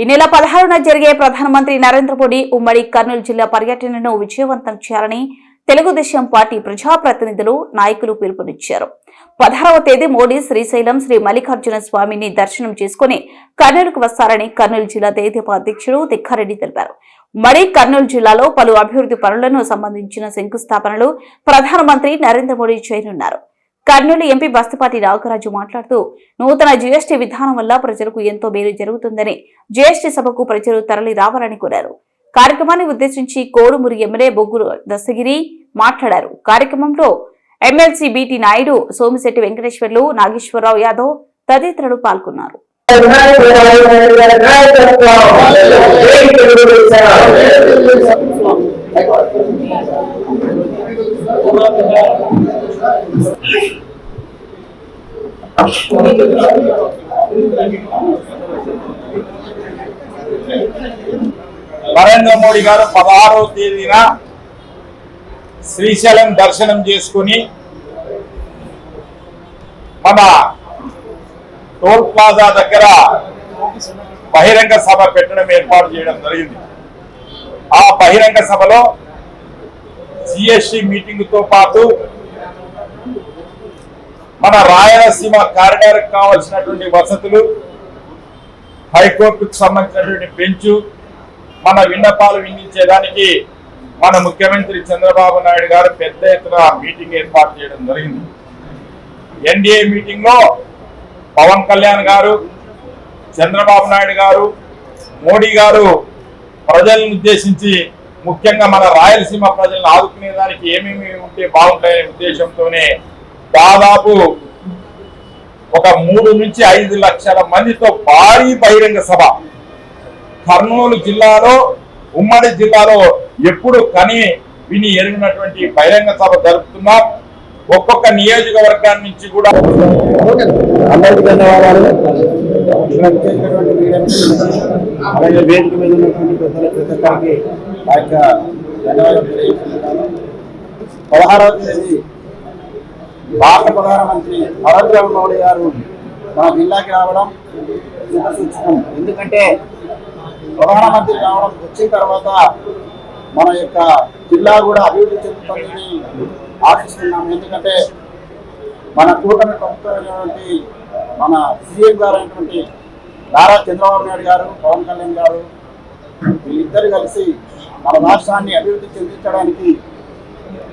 ఈ నెల పదహారున జరిగే ప్రధానమంత్రి నరేంద్ర మోడీ ఉమ్మడి కర్నూలు జిల్లా పర్యటనను విజయవంతం చేయాలని తెలుగుదేశం పార్టీ ప్రజాప్రతినిధులు నాయకులు పిలుపునిచ్చారు. పదహారవ తేదీ మోడీ శ్రీశైలం శ్రీ మల్లికార్జున స్వామిని దర్శనం చేసుకుని కర్నూలుకు వస్తారని కర్నూలు జిల్లా తెదేపా అధ్యక్షుడు తిక్కారెడ్డి తెలిపారు. మరి కర్నూలు జిల్లాలో పలు అభివృద్ధి పనులను సంబంధించిన శంకుస్థాపనలు ప్రధానమంత్రి నరేంద్ర మోడీ చేయనున్నారు. కర్నూలు ఎంపీ బస్తిపాటి నాగరాజు మాట్లాడుతూ నూతన జీఎస్టీ విధానం వల్ల ప్రజలకు ఎంతో మేలు జరుగుతుందని జీఎస్టీ సభకు ప్రజలు తరలి రావాలని కోరారు. కార్యక్రమాన్ని ఉద్దేశించి కోడుమూరి ఎమ్మెల్యే బొగ్గురు దస్తగిరి మాట్లాడారు. కార్యక్రమంలో ఎమ్మెల్సీ బీటీ నాయుడు సోమిశెట్టి వెంకటేశ్వర్లు నాగేశ్వరరావు యాదవ్ తదితరులు పాల్గొన్నారు. నరేంద్ర మోడీ గారు పదహారవ తేదీన శ్రీశైలం దర్శనం చేసుకుని మన టోల్ ప్లాజా దగ్గర బహిరంగ సభ పెట్టడం ఏర్పాటు చేయడం జరిగింది. ఆ బహిరంగ సభలో జిఎస్టి మీటింగ్తో పాటు మన రాయలసీమ కారిడార్ కావాల్సినటువంటి వసతులు హైకోర్టుకు సంబంధించినటువంటి బెంచు మన విన్నపాలు విన్నించేదానికి మన ముఖ్యమంత్రి చంద్రబాబు నాయుడు గారు పెద్ద ఎత్తున మీటింగ్ ఏర్పాటు చేయడం జరిగింది. ఎన్డీఏ మీటింగ్లో పవన్ కళ్యాణ్ గారు చంద్రబాబు నాయుడు గారు మోడీ గారు ప్రజలను ఉద్దేశించి ముఖ్యంగా మన రాయలసీమ ప్రజలను ఆదుకునేదానికి ఏమేమి ఉంటే బాగుంటాయనే ఉద్దేశంతోనే దాదాపు ఒక మూడు నుంచి ఐదు లక్షల మందితో భారీ బహిరంగ సభ. కర్నూలు జిల్లాలో ఉమ్మడి జిల్లాలో ఎప్పుడు కని విని ఎరిగినటువంటి బహిరంగ సభ జరుపుతున్నాం. ఒక్కొక్క నియోజకవర్గాన్ని నుంచి కూడా అందరికీ ధన్యవాదాలు అలాగే వేదిక మీద ఉన్నటువంటి పెద్దల ప్రతి ఒక్కరికి ఆ యొక్క ధన్యవాదాలు తెలియజేస్తున్నాను. పదహారవ తేదీ భారత ప్రధానమంత్రి నరేంద్ర మోడీ గారు మన జిల్లాకి రావడం శుభసూచకం ఎందుకంటే ప్రధానమంత్రి రావడం వచ్చిన తర్వాత మన యొక్క జిల్లా కూడా అభివృద్ధి చెందుతుందని ఆశిస్తున్నాము. ఎందుకంటే మన కూటమి ప్రభుత్వమైనటువంటి మన సీఎం గారు అయినటువంటి నారా చంద్రబాబు నాయుడు గారు పవన్ కళ్యాణ్ గారు వీళ్ళిద్దరు కలిసి మన రాష్ట్రాన్ని అభివృద్ధి చెందించడానికి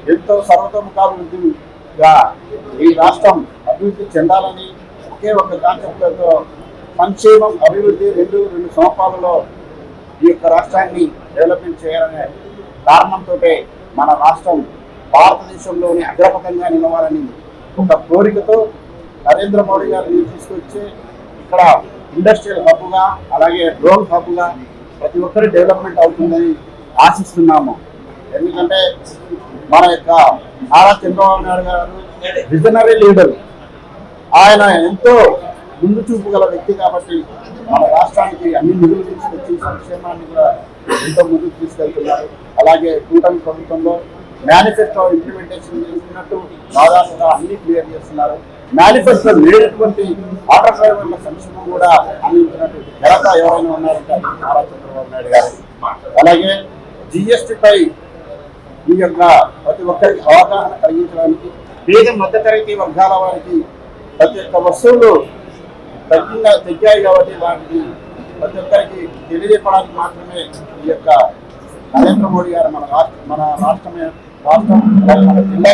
ఎంతో సర్వతోముఖాభివృద్ధి ఈ రాష్ట్రం అభివృద్ధి చెందాలని ఒకే ఒక కాన్సెప్ట్తో సంక్షేమం అభివృద్ధి రెండు రెండు సంవత్సరాలలో ఈ యొక్క రాష్ట్రాన్ని డెవలప్మెంట్ చేయాలనే కారణంతో మన రాష్ట్రం భారతదేశంలోని అగ్రపథంగా నిలవాలని ఒక కోరికతో నరేంద్ర మోడీ గారిని తీసుకొచ్చి ఇక్కడ ఇండస్ట్రియల్ హబ్గా అలాగే డ్రోన్ హబ్గా ప్రతి ఒక్కరి డెవలప్మెంట్ అవుతుందని ఆశిస్తున్నాము. ఎందుకంటే మన యొక్క నారా చంద్రబాబు నాయుడు గారు విజనరీ లీడర్. ఆయన ఎంతో ముందు చూపు గల వ్యక్తి కాబట్టి మన రాష్ట్రానికి అన్ని నిధులు తీసుకొచ్చి సంక్షేమాన్ని కూడా ఎంతో ముందుకు తీసుకెళ్తున్నారు. అలాగే కూటమి ప్రభుత్వంలో మేనిఫెస్టో ఇంప్లిమెంటేషన్ చేస్తున్నట్టు దాదాపుగా అన్ని క్లియర్ చేస్తున్నారు. మేనిఫెస్టో లేనటువంటి ఆటో డ్రైవర్ల సంక్షేమం కూడా అందించినటువంటి ఘనత ఎవరైనా ఉన్నారంటే నారా చంద్రబాబు నాయుడు గారు. అలాగే జిఎస్టీ పై ఈ యొక్క ప్రతి ఒక్కరికి అవగాహన కలిగించడానికి పేద మధ్యతరగతి వర్గాల వారికి ప్రతి ఒక్క వస్తువులు తగ్గిందా తగ్గాయి కాబట్టి వాటిని ప్రతి ఒక్కరికి తెలియజెప్పడానికి మాత్రమే ఈ యొక్క నరేంద్ర మోడీ గారు మన రాష్ట్ర మన రాష్ట్రమే రాష్ట్రం మన జిల్లా